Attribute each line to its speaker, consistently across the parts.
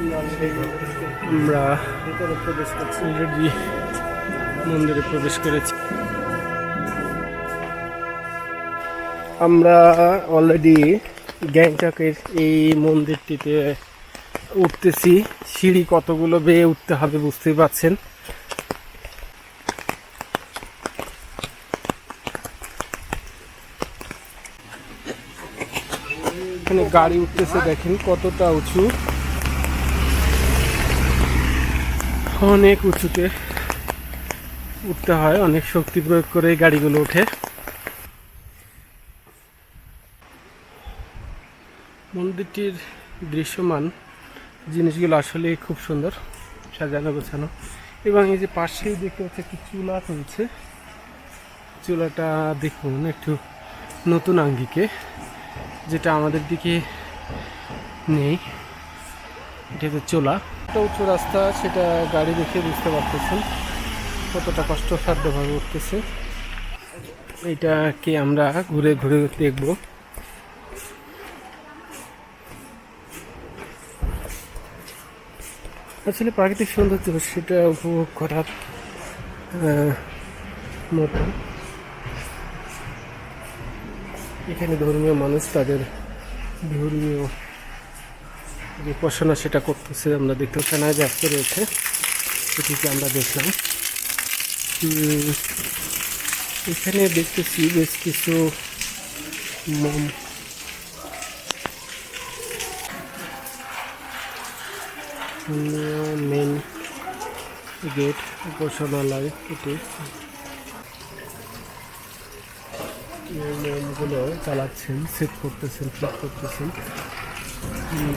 Speaker 1: আমরা ভিতরে প্রবেশ করছি। অলরেডি মন্দিরে প্রবেশ করেছি। আমরা অলরেডি গ্যাংটকের এই মন্দিরটিতে উঠতেছি। সিঁড়ি কতগুলো বেয়ে উঠতে হবে বুঝতেই পারছেন। এখানে গাড়ি উঠতেছে দেখেন কতটা উঁচু। অনেক উঁচুতে উঠতে হয়। অনেক শক্তি প্রয়োগ করে গাড়িগুলো ওঠে। মন্দিরটির দৃশ্যমান জিনিসগুলো আসলে খুব সুন্দর, সাজানো, গোছানো। এবং এই যে পাশেই দেখতে পাচ্ছি একটি চুলা চলছে চুলাটা দেখুন, একটু নতুন আঙ্গিকে, যেটা আমাদের দিকে নেই। এটা হচ্ছে চোলা। একটা উঁচু রাস্তা, সেটা গাড়ি দেখে বুঝতে পারতেছেন কতটা কষ্টসাধ্যভাবে উঠতেছে। এইটাকে আমরা ঘুরে ঘুরে দেখব। আসলে প্রাকৃতিক সৌন্দর্য সেটা উপভোগ করার মতো। এখানে ধর্মীয় মানুষ তাদের ধর্মীয় উপাসনা সেটা করতেছে, আমরা দেখতে পাচ্ছি সেনায় ব্যস্ত রয়েছে। সেটিকে আমরা দেখলাম। এখানে দেখতেছি বেশ কিছু মোম মেন গেট, উপাসনালয় এটি। মোমগুলো চালাচ্ছেন সেট করতেছেন ফ্লিপ করতেছেন।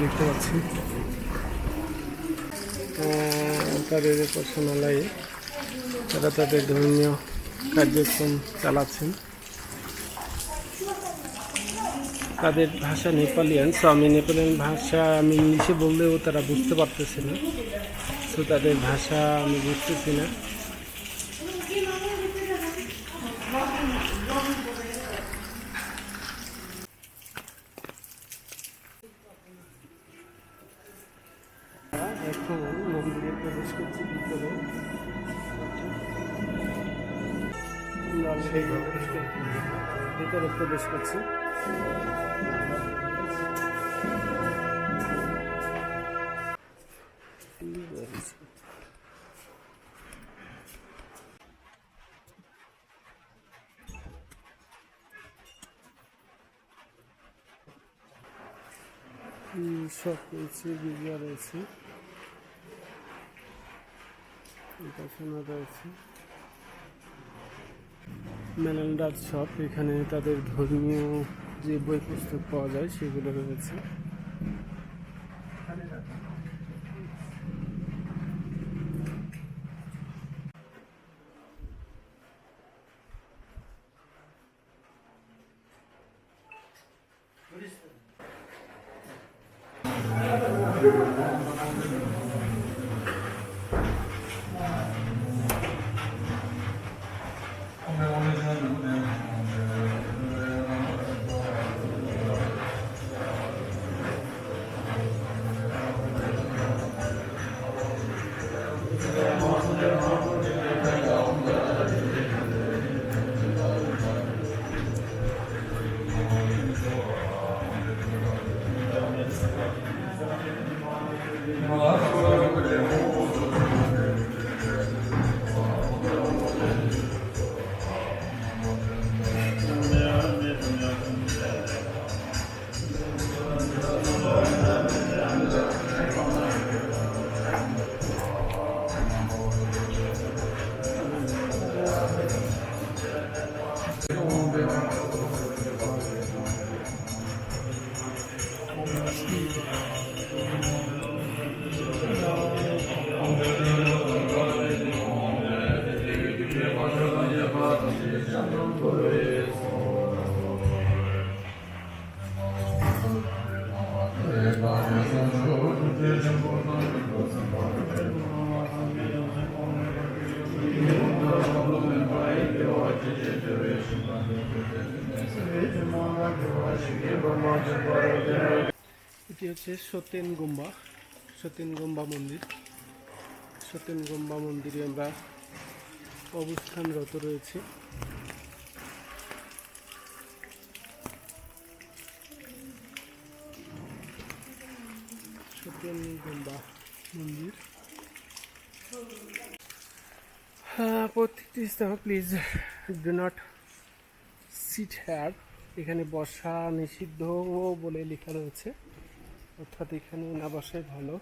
Speaker 1: দেখতে পাচ্ছি। তাদের উপাসনালয়ে তারা তাদের ধর্মীয় কার্যক্রম চালাচ্ছেন। তাদের ভাষা নেপালিয়ান সো আমি নেপালিয়ান ভাষা আমি ইংলিশে বললেও তারা বুঝতে পারতেছে না। সো তাদের ভাষা আমি বুঝতেছি না। এখন মন্দিরে প্রবেশ করছি ভিতরে আমরা already ভিতরে প্রবেশ করছি হুম, সব রয়েছে গির্জা রয়েছে মেলান্ডার শপ এখানে তাদের ধর্মীয় যে বই পুস্তক পাওয়া যায় সেগুলো রয়েছে। Don't এটি হচ্ছে সত্যেন গুম্বা, সতীন গম্বা মন্দির। সতীন গম্বা মন্দিরে আমরা অবস্থানরত রয়েছে। সতীন গম্বা মন্দির। হ্যাঁ প্রত্যেকটি স্থান প্লিজ ডু নট সিট হ্যার এখানে বসা নিষিদ্ধ বলে লেখা রয়েছে। অর্থাৎ এখানে না বসাই ভালো।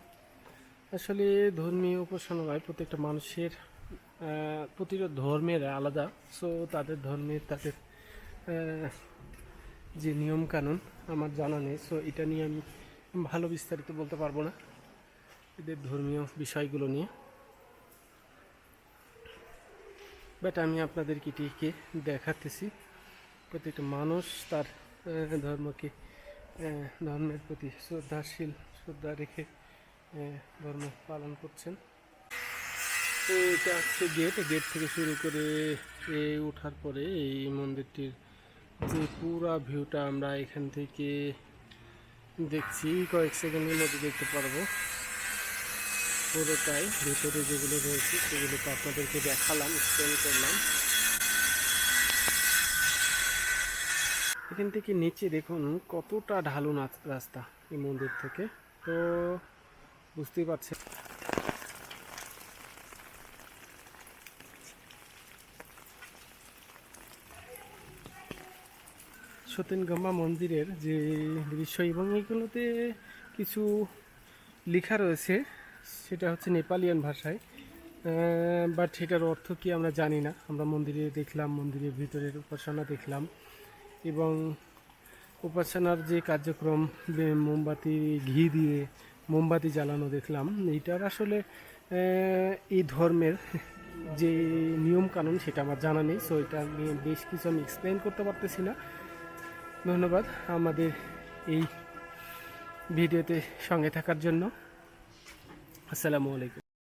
Speaker 1: আসলে ধর্মীয় উপাসনালয় প্রত্যেকটা মানুষের প্রতিটা ধর্মের আলাদা। সো তাদের ধর্মের তাদের যে নিয়ম কানুন আমার জানা নেই। সো এটা নিয়ে আমি ভালো বিস্তারিত বলতে পারব না। এদের ধর্মীয় বিষয়গুলো নিয়ে। বাট আমি আপনাদেরকে এটিকে দেখাতেছি। প্রত্যেকটা মানুষ তার ধর্মকে ধর্মের প্রতি শ্রদ্ধাশীল, শ্রদ্ধা রেখে ধর্ম পালন করছেন। তো এটা হচ্ছে গেট গেট থেকে শুরু করে ওঠার পরে এই মন্দিরটির যে পুরা ভিউটা আমরা এখান থেকে দেখছি। কয়েক সেকেন্ডের মধ্যে দেখতে পারব। পুরোটাই। ভিতরে যেগুলো রয়েছে সেগুলোকে আপনাদেরকে দেখালাম এক্সপ্লেন করলাম। এখান থেকে নিচে দেখুন কতটা ঢালু রাস্তা এই মন্দির থেকে। তো বুঝতেই পারছেন। সতীনগম্বা মন্দিরের যে দৃশ্য, এবং এগুলোতে কিছু লেখা রয়েছে। সেটা হচ্ছে নেপালিয়ান ভাষায়। বাট সেটার অর্থ কি আমরা জানি না। আমরা মন্দিরে দেখলাম, মন্দিরের ভিতরের উপাসনা দেখলাম এবং উপাসনার যে কার্যক্রম মোমবাতি, ঘি দিয়ে মোমবাতি জ্বালানো দেখলাম, এইটার আসলে এই ধর্মের যে নিয়ম কানুন সেটা আমার জানা নেই। সো এটা নিয়ে বেশ কিছু আমি এক্সপ্লেন করতে পারতেছি না। ধন্যবাদ আমাদের এই ভিডিওতে সঙ্গে থাকার জন্য। আসসালামু আলাইকুম।